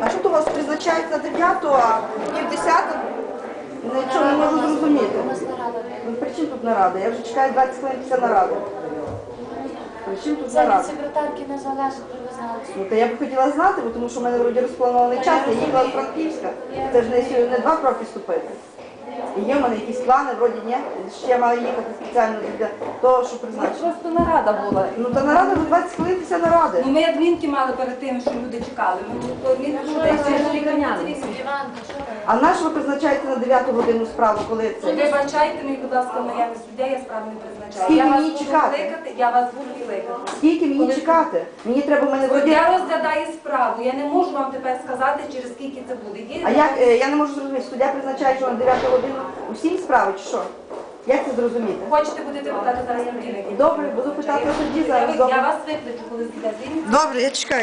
А що то у вас призначають на 9, а пів 10? Нічого не можу зрозуміти. Ну, при чим тут нарада? Я вже чекаю 20 хвилин після наради. При чим тут Це від нарада? секретарки не залежить, ви знали. Ну, то я б хотіла знати, бо тому що в мене вроді розпланований час, я їхала з Франківська. Це ж не, сьо- не два кроки ступити. І є в мене якісь плани, вроді ні. Ще я маю їхати спеціально для того, що призначити. Просто нарада була. Ну та нарада ви 20 хвилин після наради. Ну, ми адмінки мали перед тим, що люди чекали. Ми то адмінки Що людей А на що ви призначаєте на 9 годину справу, коли це? Вибачайте мені, будь ласка, в наявність людей, я справу не призначаю. Скільки Я вас мені буду чекати? кликати, я вас буду кликати. Скільки мені чекати? Мені треба в мене От вроді. я розглядаю справу, я не можу вам тепер сказати, через скільки це буде. Є А як е, я не можу зрозуміти, суддя призначає, що на 9 годину усім справи чи що? Як це зрозуміти? Хочете будете питати зараз на Добре, буду питати судді зараз. я Добре, вас викличу, коли зійде звільнення. Добре я чекаю.